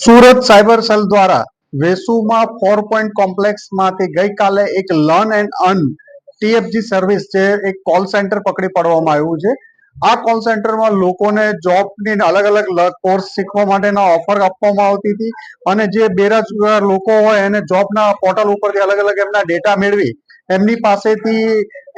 Surat cyber cell દ્વારા વેસુમાં four point કોમ્પ્લેક્સમાંથી ગઈકાલે એક learn and earn TFG service જે એક કોલ સેન્ટર પકડી પાડવામાં આવ્યું છે. આ કોલ સેન્ટરમાં લોકોને જોબની અલગ અલગ કોર્સ શીખવા માટેના ઓફર આપવામાં આવતી હતી અને જે બેરોજગાર લોકો હોય એને જોબના પોર્ટલ ઉપરથી અલગ અલગ એમના ડેટા મેળવી એમની પાસેથી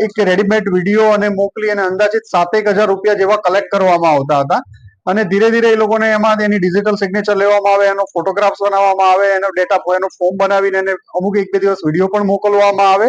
એક રેડીમેડ વીડિયો અને મોકલી અને અંદાજિત સાતેક હજાર રૂપિયા જેવા કલેક્ટ કરવામાં આવતા હતા. અને ધીરે ધીરે એ લોકોને એમાં એની ડિજિટલ સિગ્નેચર લેવામાં આવે, એનો ફોટોગ્રાફ્સ બનાવવામાં આવે, એનો ડેટા એનો ફોર્મ બનાવીને એને અમુક એક બે દિવસ વીડિયો પણ મોકલવામાં આવે.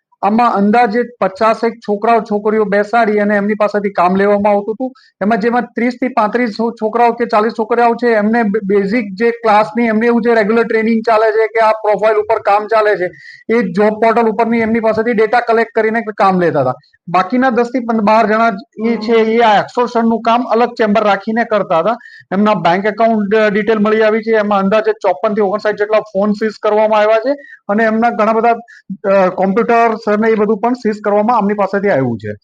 આમાં અંદાજે પચાસેક છોકરાઓ છોકરીઓ બેસાડી અને એમની પાસેથી કામ લેવામાં આવતું હતું. એમાં જેમાં ત્રીસથી પાંત્રીસ છોકરાઓ કે ચાલીસ છોકરાઓ છે, એમને બેઝિક જે ક્લાસની એમને એવું જે રેગ્યુલર ટ્રેનિંગ ચાલે છે કે આ પ્રોફાઇલ ઉપર કામ ચાલે છે, એ જોબ પોર્ટલ ઉપરની એમની પાસેથી ડેટા કલેક્ટ કરીને કામ લેતા હતા. બાકીના દસથી બાર જણા એ છે, એ આ extortion નું કામ અલગ ચેમ્બર રાખીને કરતા હતા. એમના બેંક એકાઉન્ટ ડિટેલ મળી આવી છે. એમાં અંદાજે ચોપનથી ઓગણસાઠ જેટલા ફોન સીઝ કરવામાં આવ્યા છે અને એમના ઘણા બધા કોમ્પ્યુટર અને એ બધું પણ સીઝ કરવામાં આમની પાસેથી આવ્યું છે.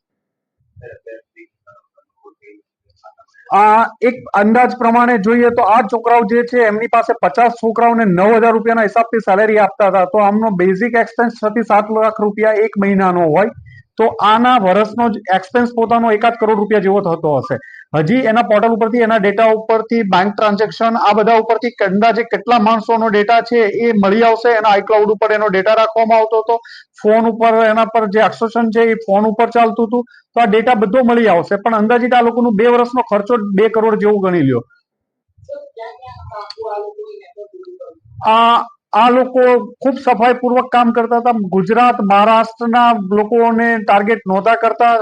આ એક અંદાજ પ્રમાણે જોઈએ તો આ છોકરાઓ જે છે એમની પાસે પચાસ છોકરાઓને નવ હજાર રૂપિયાના હિસાબથી સેલેરી આપતા હતા. તો આમનો બેઝિક એક્સપેન્સ છ થી સાત લાખ રૂપિયા એક મહિનાનો હોય. તો આના વર્ષનો જ એક્સપેન્સ પોતાનો એકાદ કરોડ રૂપિયા જેવો થતો હશે. હજી એના પોર્ટલ ઉપરથી એના ડેટા ઉપરથી બેંક ટ્રાન્ઝેક્શન આ બધા ઉપરથી અંદાજે કેટલા માણસોનો ડેટા છે એ મળી આવશે. એના આઈક્લાઉડ ઉપર એનો ડેટા રાખવામાં આવતો હતો. ફોન ઉપર એના પર જે એક્સેશન છે એ ફોન ઉપર ચાલતું હતું. તો આ ડેટા બધો મળી આવશે. પણ અંદાજિત આ લોકોનું બે વર્ષનો ખર્ચો બે કરોડ જેવું ગણી લ્યો. આ આ લોકો ખૂબ સફાઈપૂર્વક કામ કરતા હતા. ગુજરાત, મહારાષ્ટ્રના લોકોને ટાર્ગેટ નહોતા કરતા.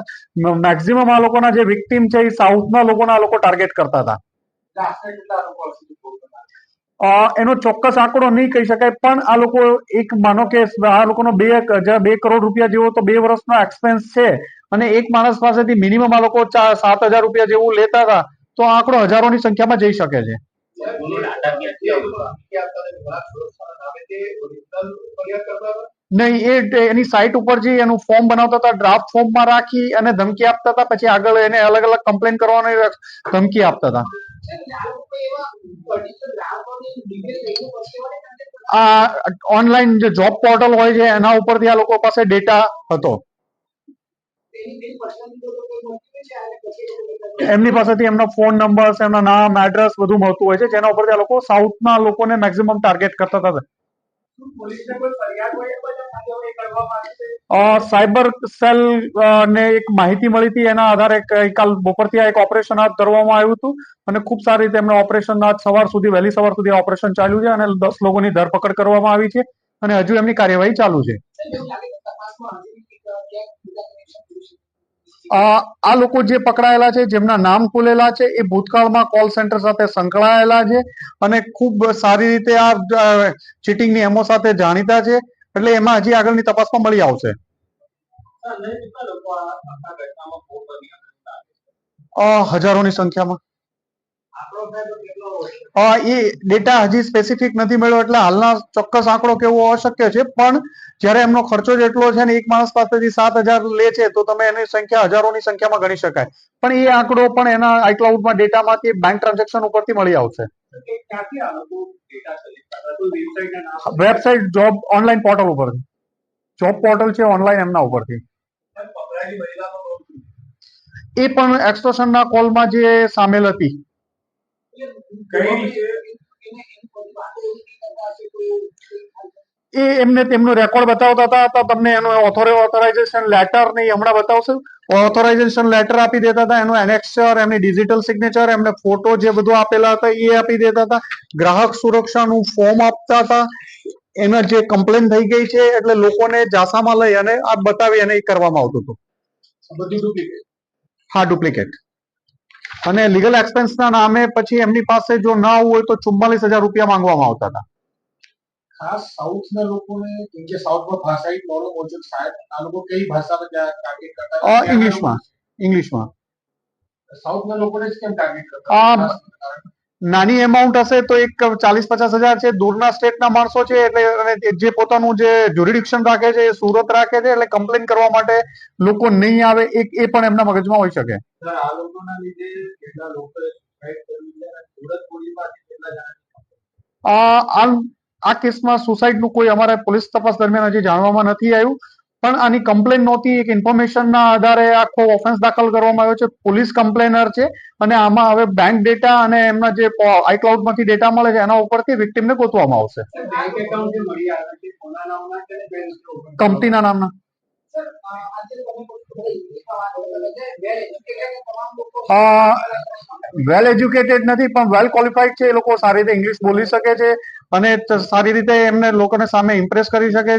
મેક્સિમમ આ લોકોના જે વિક્ટીમ છે એ સાઉથના લોકોના લોકો ટાર્ગેટ કરતા હતા. એનો ચોક્કસ આંકડો નહીં કહી શકાય, પણ આ લોકો એક માનો કે આ લોકોનો બે હજાર બે કરોડ રૂપિયા જેવો તો બે વર્ષનો એક્સપેન્સ છે અને એક માણસ પાસેથી મિનિમમ આ લોકો સાત હજાર રૂપિયા જેવું લેતા હતા, તો આંકડો હજારોની સંખ્યામાં જઈ શકે છે. નહીં, એ એની સાઇટ ઉપર જે એનું ફોર્મ બનાવતા હતા ડ્રાફ્ટ ફોર્મમાં રાખી અને ધમકી આપતા હતા, પછી આગળ એને અલગ અલગ કમ્પ્લેન કરવાની ધમકી આપતા હતા. આ ઓનલાઈન જે જોબ પોર્ટલ હોય છે, એના ઉપરથી આ લોકો પાસે ડેટા હતો. એમની પાસેથી એમનો ફોન નંબર એમના નામ એડ્રેસ બધું મળતું હોય છે. જેના ઉપરથી આ લોકો સાઉથના લોકોને મેક્સિમમ ટાર્ગેટ કરતા હતા સાયબર સેલ ને એક માહિતી મળી હતી. એના આધારે ગઈકાલ બપોરથી આ એક ઓપરેશન હાથ ધરવામાં આવ્યું હતું. અને ખૂબ સારી રીતે એમના ઓપરેશન આજ સવાર સુધી, વહેલી સવાર સુધી ઓપરેશન ચાલ્યું છે અને દસ લોકોની ધરપકડ કરવામાં આવી છે. અને હજુ એમની કાર્યવાહી ચાલુ છે. આ લોકો જે પકડાયેલા છે, જેમના નામ ખુલેલા છે, એ ભૂતકાળમાં કોલ સેન્ટર સાથે સંકળાયેલા છે અને ખૂબ સારી રીતે આ ચીટિંગની એમો સાથે જાણીતા છે. એટલે એમાં હજી આગળની તપાસમાં મળી આવશે. હજારોની સંખ્યામાં. એ ડેટા હજી સ્પેસિફિક નથી મળ્યો એટલે હાલના ચોક્કસ આંકડો કેવો અશક્ય છે. પણ જ્યારે એમનો ખર્ચો જેટલો છે ને, એક માણસ પાસેથી સાત હજાર લે છે, તો તમે એની સંખ્યા હજારોની સંખ્યામાં ગણી શકાય. પણ એ આંકડો પણ એના આઈક્લાઉડમાં ડેટામાંથી બેંક ટ્રાન્ઝેક્શન ઉપરથી મળી આવશે. વેબસાઇટ જોબ ઓનલાઈન પોર્ટલ ઉપરથી. જોબ પોર્ટલ છે ઓનલાઈન એમના ઉપરથી. એ પણ એક્સટોર્શનના કોલમાં જે સામેલ હતી. એ એમને તેમનો રેકોર્ડ બતાવતા હતા તો તમને એનું ઓથોરાઇઝેશન લેટર નહીં હમણાં બતાવશે. ઓથોરાઇઝેશન લેટર આપી દેતા હતા એનું એનેક્સર એમની ડિજિટલ સિગ્નેચર એમને ફોટો જે બધું આપેલા હતા એ આપી દેતા હતા. ગ્રાહક સુરક્ષાનું ફોર્મ આપતા હતા. એના જે કમ્પ્લેન થઈ ગઈ છે એટલે લોકોને જાસામાં લઈ અને આ બતાવી અને એ કરવામાં આવતું હતું. હા ડુપ્લિકેટ અને લીગલ એક્સપેન્સના નામે પછી એમની પાસે જો ના આવવું હોય તો ચુમ્માલીસ હજાર રૂપિયા માંગવામાં આવતા હતા. ખાસ સાઉથના લોકોને કેમ કે સાઉથમાં ભાષાઈ પ્રોબ્લેમ ઓછો છે શાયદ આ લોકો કઈ ભાષામાં ત્યાં ટાર્ગેટ કરતા ઇંગ્લિશમાં ઇંગ્લિશમાં. સાઉથના લોકોને જ કેમ ટાર્ગેટ કરતા નાની એમાઉન્ટ હશે તો એક ચાલીસ પચાસ હજાર છે. દૂરના સ્ટેટના માણસો છે એટલે જે પોતાનું જે જ્યુરિડિક્શન રાખે છે એ સુરત રાખે છે એટલે કમ્પ્લેન કરવા માટે લોકો નહીં આવે એક એ પણ એમના મગજમાં હોઈ શકે. આ કેસમાં સુસાઇડનું કોઈ અમારે પોલીસ તપાસ દરમિયાન હજી જાણવામાં નથી આવ્યું. પણ આની કમ્પ્લેન નહોતી. એક ઇન્ફોર્મેશનના આધારે આખો ઓફેન્સ દાખલ કરવામાં આવ્યો છે. પોલીસ કમ્પ્લેનર છે અને આમાં હવે બેંક ડેટા અને એમના જે આઈક્લાઉડમાંથી ડેટા મળે છે, એના ઉપરથી વિક્ટીમને ગોતવામાં આવશે. કંપનીના નામના. વેલ એજ્યુકેટેડ નથી, પણ વેલ ક્વોલિફાઈડ છે. એ લોકો સારી રીતે ઇંગ્લિશ બોલી શકે છે અને સારી રીતે એમને લોકોને સામે ઇમ્પ્રેસ કરી શકે છે.